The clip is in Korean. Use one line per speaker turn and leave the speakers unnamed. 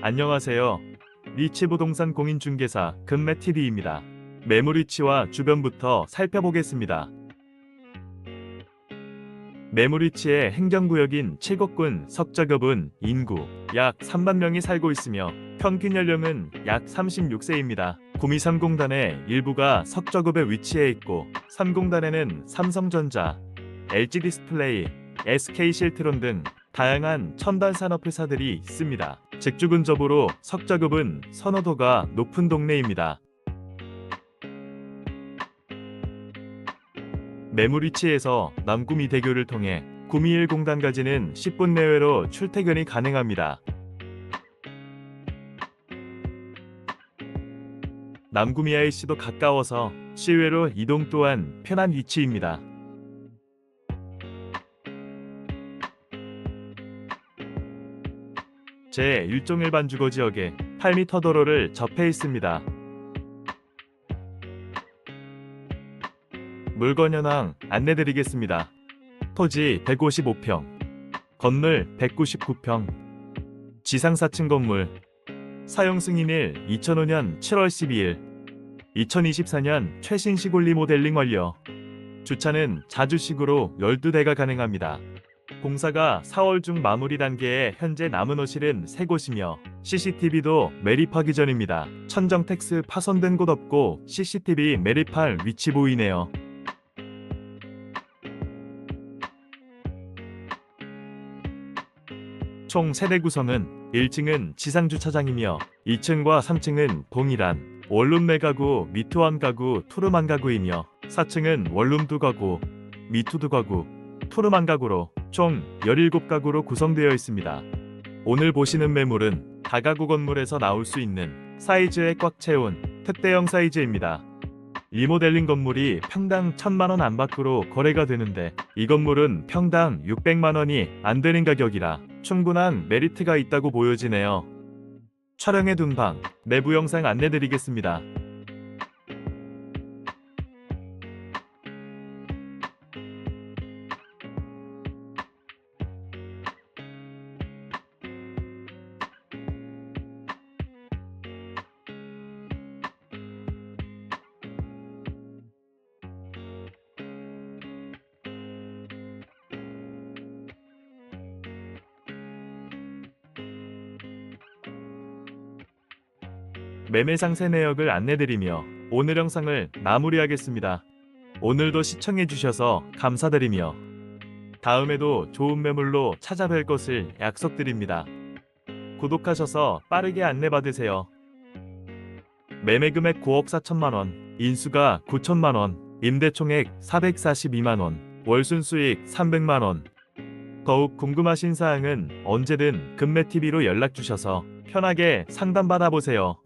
안녕하세요. 리치 부동산 공인중개사 금매TV입니다. 매물 위치와 주변부터 살펴보겠습니다. 매물 위치의 행정구역인 칠곡군 석자급은 인구 약 3만 명이 살고 있으며 평균 연령은 약 36세입니다. 구미삼공단의 일부가 석저급에 위치해 있고 삼공단에는 삼성전자, LG 디스플레이, SK 실트론 등 다양한 첨단 산업 회사들이 있습니다. 직주 근접으로 석자급은 선호도가 높은 동네입니다. 매물 위치에서 남구미 대교를 통해 구미일 공단까지는 10분 내외로 출퇴근이 가능합니다. 남구미 IC도 가까워서 시외로 이동 또한 편한 위치입니다. 제 1종일 주거 지역에 8m 도로를 접해 있습니다. 물건 현황 안내드리겠습니다. 토지 155평, 건물 199평, 지상 4층 건물, 사용 승인일 2005년 7월 12일, 2024년 최신 시골리 모델링 완료. 주차는 자주식으로 12대가 가능합니다. 공사가 4월 중 마무리 단계에 현재 남은 호실은 3곳이며 CCTV도 매립하기 전입니다. 천정 텍스 파손된 곳 없고 CCTV 매립할 위치 보이네요. 총 세대 구성은 1층은 지상 주차장이며 2층과 3층은 동일한 원룸 내 가구, 미투한 가구, 투룸한 가구이며 4층은 원룸 두 가구, 미투 두 가구, 투룸한 가구로 총 17가구로 구성되어 있습니다. 오늘 보시는 매물은 다가구 건물에서 나올 수 있는 사이즈에 꽉 채운 특대형 사이즈입니다. 리모델링 건물이 평당 1000만 원 안팎으로 거래가 되는데 이 건물은 평당 600만 원이 안 되는 가격이라 충분한 메리트가 있다고 보여지네요. 촬영해 둔 방 내부 영상 안내 드리겠습니다. 매매 상세 내역을 안내드리며 오늘 영상을 마무리하겠습니다. 오늘도 시청해주셔서 감사드리며 다음에도 좋은 매물로 찾아뵐 것을 약속드립니다. 구독하셔서 빠르게 안내받으세요. 매매 금액 9억 4천만 원, 인수가 9천만 원, 임대총액 442만 원, 월순 수익 300만 원. 더욱 궁금하신 사항은 언제든 금매TV로 연락 주셔서 편하게 상담 받아보세요.